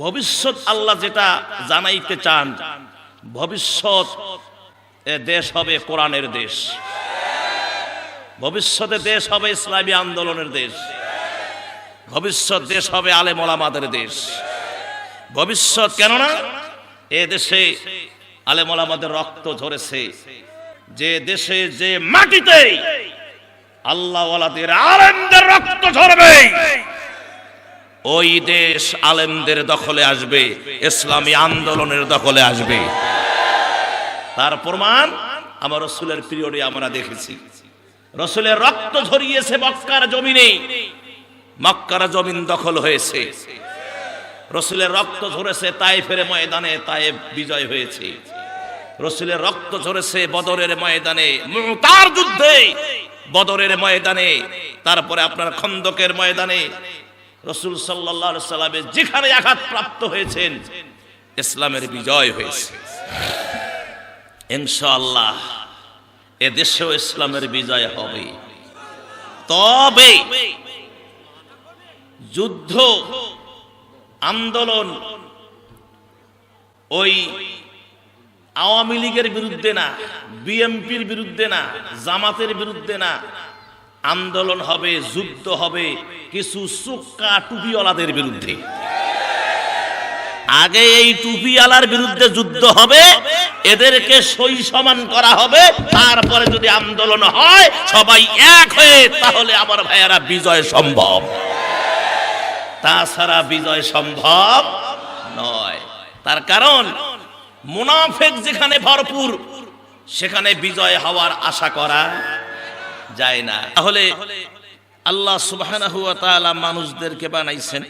ভবিষ্যৎ আল্লাহ যেটা জানাইতে চান, ভবিষ্যৎ দেশ হবে কোরআনের দেশ। ভবিষ্যতে দেশ হবে ইসলামী আন্দোলনের দেশ। ভবিষ্যৎ দেশ হবে আলেম ওলামাদের দেশ। ভবিষ্যৎ কেননা এ দেশে আলেম ওলামাদের রক্ত ঝরেছে। যে দেশে যে মাটিতে আল্লাহ রক্ত ওই দেশ আলেমদের দখলে আসবে, ইসলামী আন্দোলনের দখলে আসবে। তার প্রমাণ আমার রসুলের পিরিয়ডে আমরা দেখেছি। রসুলের রক্ত ঝরিয়েছে মক্কার জমিনে। মক্কার জমিন দখল হয়েছে। রসুলের রক্ত ঝরেছে তাইফের ময়দানে, তাইফ বিজয় হয়েছে। রসুলের রক্ত ঝরেছে বদরের ময়দানে তার যুদ্ধে বদরের ময়দানে, তারপরে আপনার খন্দকের ময়দানে রসুল সাল্লাহ সাল্লামের যেখানে আঘাত প্রাপ্ত হয়েছেন, ইসলামের বিজয় হয়েছে। ইনশাআল্লাহ, এদেশেও ইসলামের বিজয় হবে। তবে যুদ্ধ, আন্দোলন ওই আওয়ামী লীগের বিরুদ্ধে না বিএমপির বিরুদ্ধে না, জামাতের বিরুদ্ধে না আন্দোলন হবে, যুদ্ধ হবে, কিছু সুক্কা টুপিওয়ালাদের বিরুদ্ধে। আগে এই টুপিওয়ালার বিরুদ্ধে যুদ্ধ হবে, এদেরকে সই সমান করা হবে, তারপরে যদি আন্দোলন হয়, সবাই এক হয়ে, তাহলে আমার ভাইয়ারা বিজয় সম্ভব। তাছাড়া বিজয় সম্ভব নয়। তার কারণ, মুনাফেক যেখানে ভরপুর, সেখানে বিজয় হওয়ার আশা করা যায় না। তাহলে আল্লাহ তাআলা মানুষদেরকে বানাইছেন।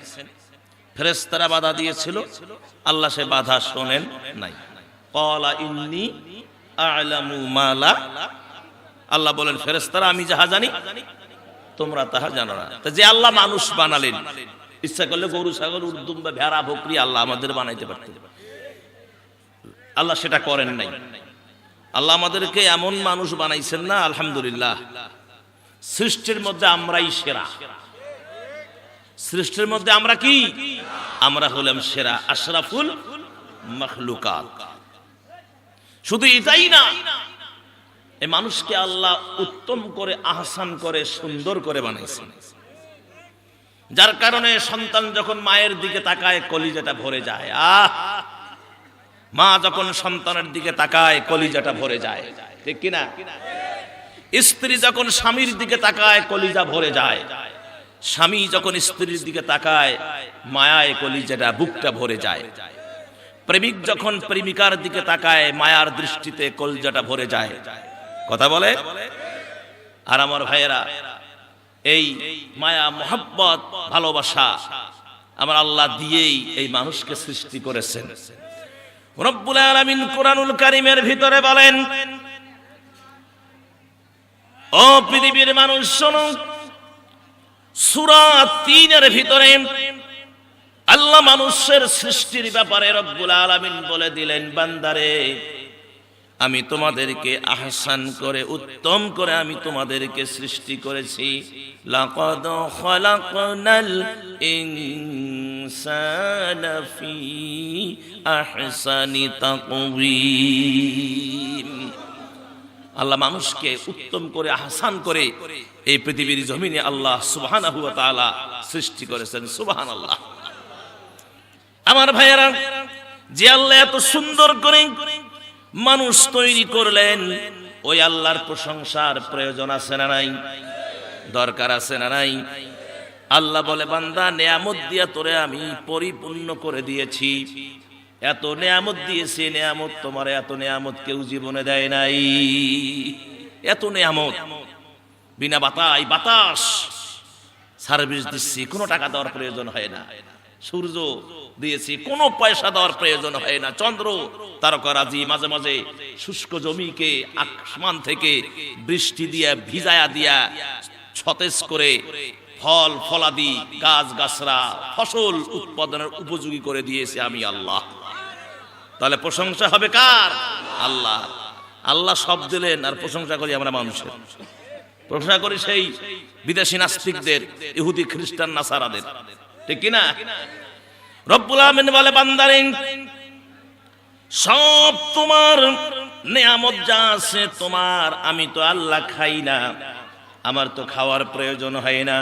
ফেরেশতারা বাধা দিয়েছিল, আল্লাহ সে বাধা শোনেন নাই। ক্বালা ইন্নী আ'লামু মা আল্লাহ বলেন, ফেরেশতারা, আমি যাহা জানি, তোমরা তাহা জানো না। যে আল্লাহ মানুষ বানালেন, ইচ্ছা করলে গরু, ছাগল উর্দুম বা ভেড়া, বকরি আল্লাহ আমাদের বানাইতে পারতেন। আল্লাহ সেটা করেন নাই। আল্লাহ আমাদেরকে এমন মানুষ বানাইছেন না, আলহামদুলিল্লাহ। সৃষ্টির মধ্যে আমরাই সেরা। সৃষ্টির মধ্যে আমরা কি? আমরা হলাম সেরা, আশরাফুল মখলুকাত। শুধু এটাই না এই মানুষকে আল্লাহ উত্তম করে, আহসান করে, সুন্দর করে বানাইছেন। যার কারণে সন্তান যখন মায়ের দিকে তাকায়, কলিজাটা ভরে যায়। আহ! মা যখন সন্তানের দিকে তাকায়, কলিজাটা ভরে যায়। ঠিক কিনা? স্ত্রী যখন স্বামীর দিকে তাকায়, কলিজা ভরে যায়। স্বামী যখন স্ত্রীর দিকে তাকায়, মায়ায় কলিজাটা, বুকটা ভরে যায়। প্রেমিক যখন প্রেমিকার দিকে তাকায়, মায়ার দৃষ্টিতে কলিজাটা ভরে যায়। কথা বলে? আর আমার ভাইয়েরা, এই মায়া, মোহাব্বত, ভালোবাসা আমার আল্লাহ দিয়েই এই মানুষকে সৃষ্টি করেছেন। রব্বুল আলামিন কোরআনুল কারিমের ভিতরে বলেন, ও পৃথিবীর মানুষ তিনের ভিতরে আল্লাহ মানুষের সৃষ্টির ব্যাপারে রব্বুল আলামিন বলে দিলেন, বান্দারে, আমি তোমাদেরকে আহসান করে, উত্তম করে আমি তোমাদেরকে সৃষ্টি করেছি। লাকাদ ইনসানা ফি আহসানি তাকওয়িম। আল্লাহ মানুষকে উত্তম করে, আহসান করে এই পৃথিবীর জমিনে আল্লাহ তাআলা সৃষ্টি করেছেন। সুবহানাল্লাহ। আমার ভাইয়েরা, যে আল্লাহ এত সুন্দর করে মানুষ তৈরি করলেন, ওই আল্লাহর প্রশংসার প্রয়োজন আছে না নাই? দরকার আছে না নাই? আল্লাহ বলে, বান্দা, নেয়ামত দিয়া তোরে আমি পরিপূর্ণ করে দিয়েছি। এত নেয়ামত দিয়েছি, নেয়ামত তোমার, এত নেয়ামত কেউ জীবনে দেয় নাই। এত নেয়ামত। বিনা বাতাই বাতাস, সার্ভিস দিচ্ছি, কোনো টাকা দেওয়ার প্রয়োজন হয় না। সূর্য দিয়েছি, কোনো পয়সা দেওয়ার প্রয়োজন হয় না। চন্দ্র তারকারাজি মাঝে মাঝে শুষ্ক জমিকে আসমান থেকে বৃষ্টি দিয়া, ভিজায়া দিয়া সতেজ করে ফল, ফলাদি, গাছ, গাছরা, ফসল উৎপাদনের উপযোগী করে দিয়েছে আমি আল্লাহ। তাহলে প্রশংসা হবে কার? আল্লাহ। আল্লাহ সব দিলেন, আর প্রশংসা করি আমরা মানুষের। প্রশংসা করি সেই বিদেশি নাস্তিকদের, ইহুদি, খ্রিস্টান, নাসারাদের। ঠিক কিনা রব্বুল আমিন বলে বান্দারিন সব তোমার নেয়ামত যা আছে তোমার, আমি তো আল্লাহ খাই না। আমার তো খাওয়ার প্রয়োজন হয় না।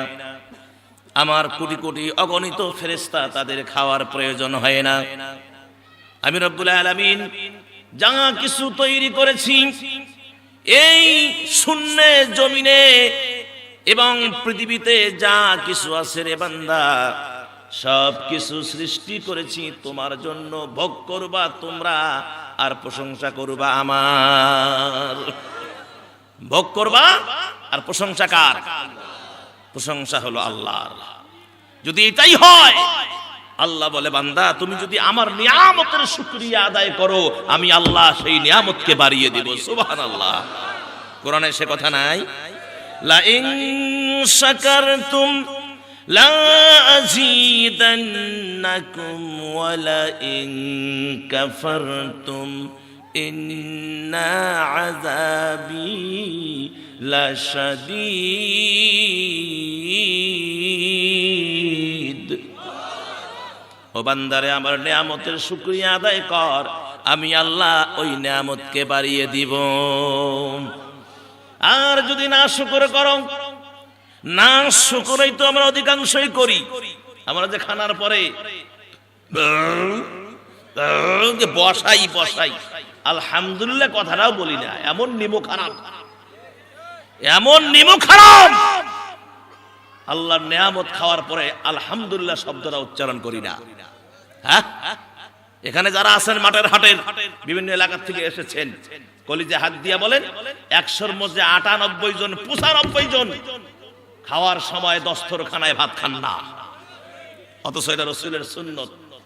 আমার কোটি কোটি অগণিত ফেরেস্তা তাদের খাওয়ার প্রয়োজন হয় না। আমি রব্বুল আলামিন যা কিছু তৈরি করেছি, এই শূন্য, জমিনে এবং পৃথিবীতে যা কিছু আছে রে বান্দা, সব কিছু সৃষ্টি করেছি তোমার জন্য। ভোগ করবা তোমরা আর প্রশংসা করবা আমার। ভোগ করবা আর প্রশংসা কার? প্রশংসা হলো আল্লাহর। যদি এটাই হয় আল্লাহ বলে, বান্দা, তুমি যদি আমার নিয়ামতের শুক্রিয়া আদায় করো, আমি আল্লাহ সেই নিয়ামতকে বাড়িয়ে দিব। সুবহান আল্লাহ কোরআনে সে কথা নাই? লা ইন শাকারতুম লা ও বান্দারে, আমার নিয়ামতের শুকরিয়া আদায় কর। আমি আল্লাহ ওই নিয়ামতকে বাড়িয়ে দিব। আর যদি না শুকর করো, না শুকরই তো আমরা অধিকাংশই করি। আমরা যে খানার পরে বসাই বসাই, আলহামদুলিল্লাহ কথাটাও বলি না, এমন নিমো খারাপ, এমন নিমো খারাপ আল্লাহর নেয়ামত খাওয়ার পরে আলহামদুল্লাহ শব্দটা উচ্চারণ করি না। হ্যাঁ? এখানে যারা আছেন মাঠের হাটের, বিভিন্ন এলাকা থেকে এসেছেন, কলিজে হাত দিয়া বলেন, একশোর মধ্যে আটানব্বই জন, পঁচানব্বই জন খাওয়ার সময় দস্তরখানায় ভাত খান না। অথচ এটা রসুলের সুন্নত।